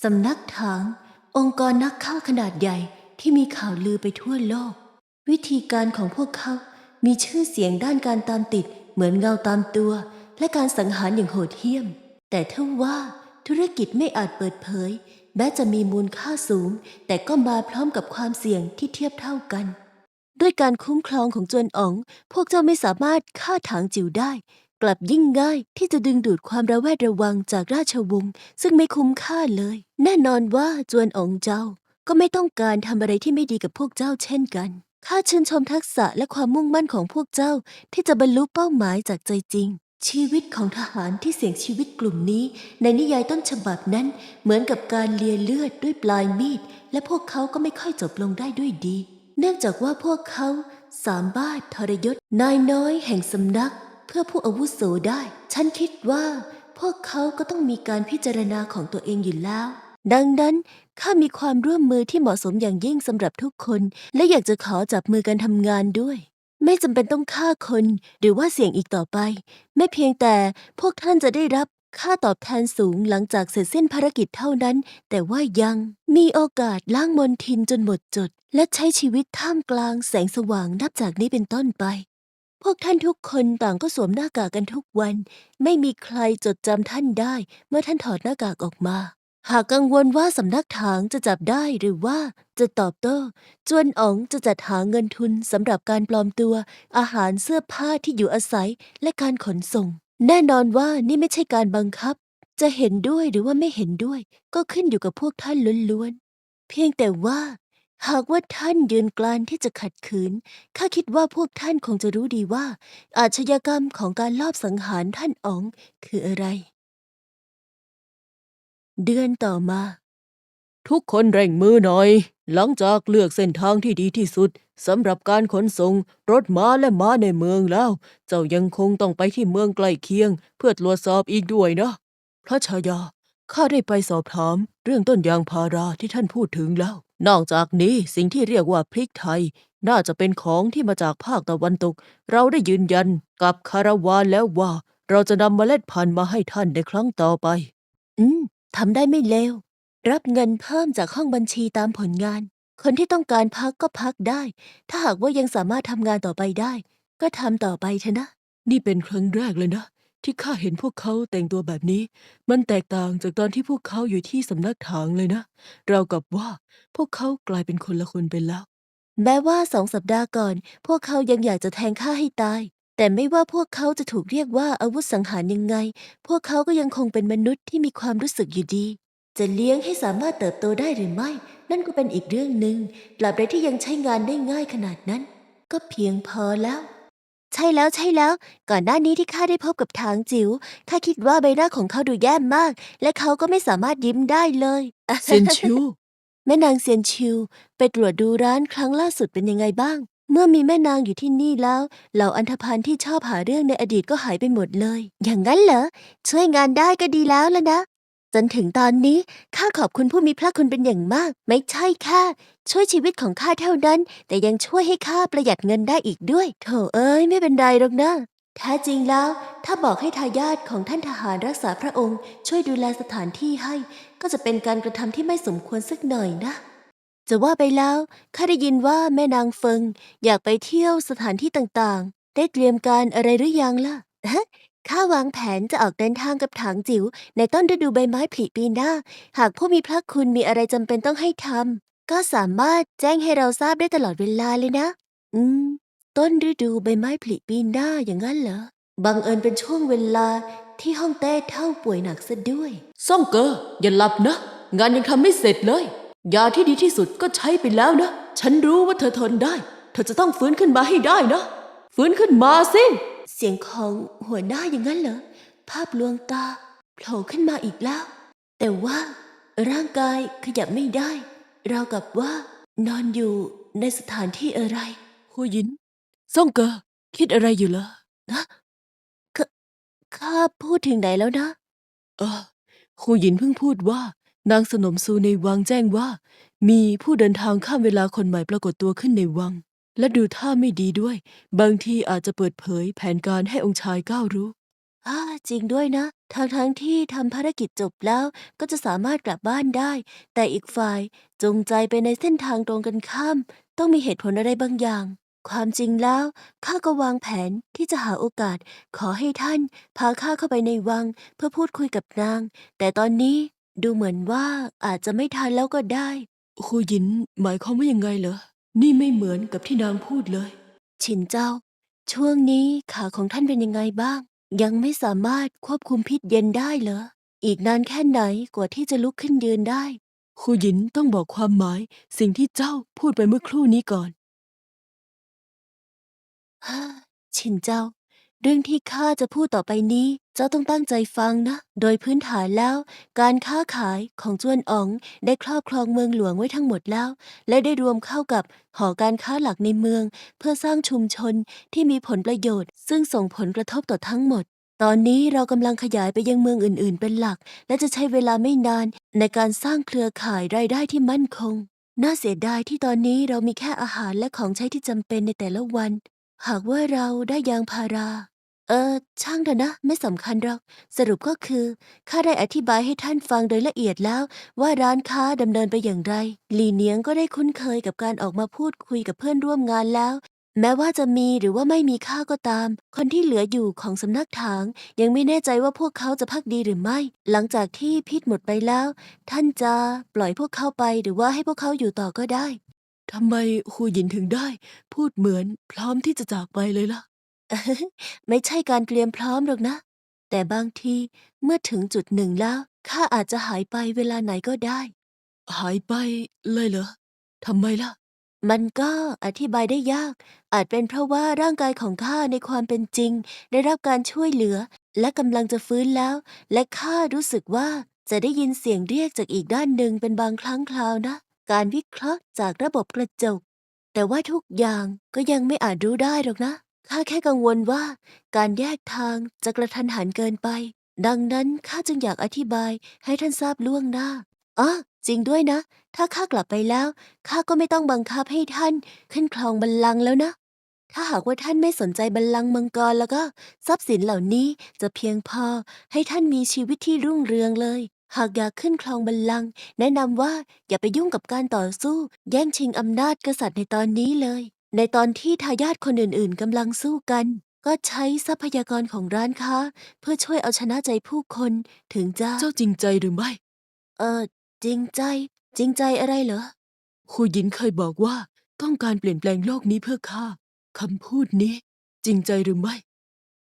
สำนักถาง องค์กรนักฆ่าขนาดใหญ่ที่มีข่าวลือไปทั่วโลก วิธีการของพวกเขา มีชื่อเสียงด้านการตามติด เหมือนเงาตามตัว และการสังหารอย่างโหดเหี้ยม แต่ถ้าว่าธุรกิจไม่อาจเปิดเผย แม้จะมีมูลค่าสูง แต่ก็มาพร้อมกับความเสี่ยงที่เทียบเท่ากัน ด้วยการคุ้มครองของจวนอ๋อง พวกเจ้าไม่สามารถฆ่าถางจิ๋วได้ กลับยิ่งง่ายที่จะดึงดูดความระแวดระวังจากราชวงศ์ซึ่งไม่คุ้มค่าเลย แน่นอนว่าจวนอองเจ้าก็ไม่ต้องการทำอะไรที่ไม่ดีกับพวกเจ้าเช่นกันข้าชื่นชมทักษะและความมุ่งมั่นของพวกเจ้าที่จะบรรลุเป้าหมายจากใจจริง ชีวิตของทหารที่เสี่ยงชีวิตกลุ่มนี้ ในนิยายต้นฉบับนั้น เหมือนกับการเลียเลือดด้วยปลายมีด และพวกเขาก็ไม่ค่อยจบลงได้ด้วยดี เนื่องจากว่าพวกเขาสามารถทรยศนายน้อยแห่งสำนัก พื่อผู้อาวุโสได้ ฉันคิดว่า พวกเขาก็ต้องมีการพิจารณาของตัวเองอยู่แล้ว ดังนั้นข้ามีความร่วมมือที่เหมาะสมอย่างยิ่งสำหรับทุกคน และอยากจะขอจับมือกันทำงานด้วย ไม่จำเป็นต้องฆ่าคน หรือว่าเสี่ยงอีกต่อไป ไม่เพียงแต่พวกท่านจะได้รับค่าตอบแทนสูงหลังจากเสร็จสิ้นภารกิจเท่านั้น แต่ว่ายังมีโอกาสล้างมนทินจนหมดจด และใช้ชีวิตท่ามกลางแสงสว่างนับจากนี้เป็นต้นไป พวกท่านทุกคนต่างก็สวมหน้ากากกันทุกวัน ไม่มีใครจดจำท่านได้ เมื่อท่านถอดหน้ากากออกมา หากกังวลว่าสำนักถางจะจับได้หรือว่าจะตอบโต้จวนอ๋องจะจัดหาเงินทุนสำหรับการปลอมตัว อาหารเสื้อผ้าที่อยู่อาศัยและการขนส่ง แน่นอนว่านี่ไม่ใช่การบังคับ จะเห็นด้วยหรือว่าไม่เห็นด้วย ก็ขึ้นอยู่กับพวกท่านล้วนๆเพียงแต่ว่า หากว่าท่านยืนกลานที่จะขัดขืน ข้าคิดว่าพวกท่านคงจะรู้ดีว่า อาชญากรรมของการลอบสังหารท่านอ๋องคืออะไร เดือนต่อมา ทุกคนเร่งมือหน่อย หลังจากเลือกเส้นทางที่ดีที่สุดสำหรับการขนส่งรถม้าและม้าในเมืองแล้ว เจ้ายังคงต้องไปที่เมืองใกล้เคียง เพื่อตรวจสอบอีกด้วยนะ พระชายา ข้าได้ไปสอบถาม เรื่องต้นยางพาราที่ท่านพูดถึงแล้ว นอกจากนี้สิ่งที่เรียกว่าพริกไทย น่าจะเป็นของที่มาจากภาคตะวันตก เราได้ยืนยันกับคาราวานแล้วว่า เราจะนำเมล็ดพันธุ์มาให้ท่านในครั้งต่อไป อืมทำได้ไม่เลว รับเงินเพิ่มจากห้องบัญชีตามผลงาน คนที่ต้องการพักก็พักได้ ถ้าหากว่ายังสามารถทำงานต่อไปได้ ก็ทำต่อไปเถอะนะ นี่เป็นครั้งแรกเลยนะ ที่ข้าเห็นพวกเขาแต่งตัวแบบนี้ มันแตกต่างจากตอนที่พวกเขาอยู่ที่สำนักถางเลยนะ เราวกับว่าพวกเขากลายเป็นคนละคนไปแล้ว แม้ว่าสองสัปดาห์ก่อน พวกเขายังอยากจะแทงข้าให้ตาย แต่ไม่ว่าพวกเขาจะถูกเรียกว่าอาวุธสังหารยังไง พวกเขาก็ยังคงเป็นมนุษย์ที่มีความรู้สึกอยู่ดี จะเลี้ยงให้สามารถเติบโตได้หรือไม่ นั่นก็เป็นอีกเรื่องหนึ่งตราบใดที่ยังใช้งานได้ง่ายขนาดนั้น ก็เพียงพอแล้ว ใช่แล้วใช่แล้ว ก่อนหน้านี้ที่ข้าได้พบกับทางจิ๋วข้าคิดว่าใบหน้าของเขาดูแย่มาก และเขาก็ไม่สามารถยิ้มได้เลยเซยนชิว แม่นางเซียนชิว ไปตรวจดูร้านครั้งล่าสุดเป็นยังไงบ้าง เมื่อมีแม่นางอยู่ที่นี่แล้ว เหล่าอันธพาลที่ชอบหาเรื่องในอดีตก็หายไปหมดเลย อย่างนั้นเหรอช่วยงานได้ก็ดีแล้วละนะ จนถึงตอนนี้ข้าขอบคุณผู้มีพระคุณเป็นอย่างมาก ไม่ใช่แค่ช่วยชีวิตของข้าเท่านั้น แต่ยังช่วยให้ข้าประหยัดเงินได้อีกด้วยโถเอ้ยไม่เป็นไรหรอกนะแท้จริงแล้ว ถ้าบอกให้ทายาทของท่านทหารรักษาพระองค์ ช่วยดูแลสถานที่ให้ ก็จะเป็นการกระทำที่ไม่สมควรสักหน่อยนะ จะว่าไปแล้วข้าได้ยินว่าแม่นางเฟิง อยากไปเที่ยวสถานที่ต่างๆ ได้เตรียมการอะไรหรือยังล่ะ ข้าวางแผนจะออกเดินทางกับถางจิ๋วในต้นฤดูใบไม้ผลิปีหน้า หากผู้มีพระคุณมีอะไรจำเป็นต้องให้ทำก็สามารถแจ้งให้เราทราบได้ตลอดเวลาเลยนะ อืม ต้นฤดูใบไม้ผลิปีหน้าอย่างนั้นเหรอ บังเอิญเป็นช่วงเวลาที่ห้องเต้เท่าป่วยหนักซะด้วย ซ่องเกออย่าหลับนะ งานยังทำไม่เสร็จเลย ยาที่ดีที่สุดก็ใช้ไปแล้วนะ ฉันรู้ว่าเธอทนได้ เธอจะต้องฟื้นขึ้นมาให้ได้นะ ฟื้นขึ้นมาสิ เสียงของหัวหน้าอย่างนั้นเหรอ ภาพลวงตาโผล่ขึ้นมาอีกแล้ว แต่ว่าร่างกายขยับไม่ได้ ราวกับว่านอนอยู่ในสถานที่อะไร หัวหยินซ่องเกอคิดอะไรอยู่เหรอข้าพูดถึงไหนแล้วนะ เออครูหยินเพิ่งพูดว่า นางสนมซูในวังแจ้งว่า มีผู้เดินทางข้ามเวลาคนใหม่ปรากฏตัวขึ้นในวัง และดูท่าไม่ดีด้วย บางทีอาจจะเปิดเผยแผนการให้องค์ชายก้าวรู้อ่าจริงด้วยนะ ทั้งทั้งๆที่ทำภารกิจจบแล้วก็จะสามารถกลับบ้านได้ แต่อีกฝ่ายจงใจไปในเส้นทางตรงกันข้าม ต้องมีเหตุผลอะไรบางอย่าง ความจริงแล้วข้าก็วางแผนที่จะหาโอกาส ขอให้ท่าน พาข้าเข้าไปในวัง เพื่อพูดคุยกับนาง แต่ตอนนี้ดูเหมือนว่าอาจจะไม่ทันแล้วก็ได้ ครูหยินหมายความว่ายังไงเหรอ นี่ไม่เหมือนกับที่นางพูดเลย ฉินเจ้า ช่วงนี้ขาของท่านเป็นยังไงบ้าง ยังไม่สามารถควบคุมพิษเย็นได้เหรอ อีกนานแค่ไหนกว่าที่จะลุกขึ้นยืนได้ครูหยินต้องบอกความหมายสิ่งที่เจ้าพูดไปเมื่อครู่นี้ก่อน ฮ่าชินเจ้า เรื่องที่ข้าจะพูดต่อไปนี้ เจ้าต้องตั้งใจฟังนะ โดยพื้นฐานแล้ว การค้าขายของจวนอ๋องได้ครอบครองเมืองหลวงไว้ทั้งหมดแล้ว และได้รวมเข้ากับหอการค้าหลักในเมือง เพื่อสร้างชุมชนที่มีผลประโยชน์ ซึ่งส่งผลกระทบต่อทั้งหมด ตอนนี้เรากำลังขยายไปยังเมืองอื่น ๆ เป็นหลัก และจะใช้เวลาไม่นานในการสร้างเครือข่ายรายได้ที่มั่นคง น่าเสียดายที่ตอนนี้เรามีแค่อาหารและของใช้ที่จำเป็นในแต่ละวัน หากว่าเราได้ยางพารา เออ ช่างเถอะนะ ไม่สำคัญหรอก สรุปก็คือ ข้าได้อธิบายให้ท่านฟังโดยละเอียดแล้ว ว่าร้านค้าดำเนินไปอย่างไรหลีเนียงก็ได้คุ้นเคยกับการออกมาพูดคุยกับเพื่อนร่วมงานแล้ว แม้ว่าจะมีหรือว่าไม่มีค่าก็ตาม คนที่เหลืออยู่ของสำนักถาง ยังไม่แน่ใจว่าพวกเขาจะพักดีหรือไม่ หลังจากที่พิษหมดไปแล้ว ท่านจะปล่อยพวกเขาไปหรือว่าให้พวกเขาอยู่ต่อก็ได้ ทำไมครูหยินถึงได้ พูดเหมือนพร้อมที่จะจากไปเลยล่ะ ไม่ใช่การเตรียมพร้อมหรอกนะ แต่บางทีเมื่อถึงจุดหนึ่งแล้วข้าอาจจะหายไปเวลาไหนก็ได้ หายไปเลยเหรอทำไมล่ะ มันก็อธิบายได้ยาก อาจเป็นเพราะว่าร่างกายของข้าในความเป็นจริง ได้รับการช่วยเหลือ และกำลังจะฟื้นแล้ว และข้ารู้สึกว่าจะได้ยินเสียงเรียกจากอีกด้านหนึ่งเป็นบางครั้งคราวนะ การวิเคราะห์จากระบบกระจก แต่ว่าทุกอย่างก็ยังไม่อาจรู้ได้หรอกนะ ข้าแค่กังวลว่าการแยกทางจะกระทันหันเกินไป ดังนั้นข้าจึงอยากอธิบายให้ท่านทราบล่วงหน้าอ๋อจริงด้วยนะ ถ้าข้ากลับไปแล้วข้าก็ไม่ต้องบังคับให้ท่านขึ้นครองบัลลังก์แล้วนะ ถ้าหากว่าท่านไม่สนใจบัลลังก์มังกรแล้วก็ทรัพย์สินเหล่านี้จะเพียงพอให้ท่านมีชีวิตที่รุ่งเรืองเลย หากอยากขึ้นครองบัลลังก์แนะนำว่าอย่าไปยุ่งกับการต่อสู้ แย่งชิงอำนาจกษัตริย์ในตอนนี้เลย ในตอนที่ทายาทคนอื่นๆกำลังสู้กัน ก็ใช้ทรัพยากรของร้านค้า เพื่อช่วยเอาชนะใจผู้คนถึงจะเจ้าจริงใจหรือไม่ เออจริงใจ จริงใจอะไรเหรอ ครูหยินเคยบอกว่าต้องการเปลี่ยนแปลงโลกนี้เพื่อข้าคำพูดนี้ จริงใจหรือไม่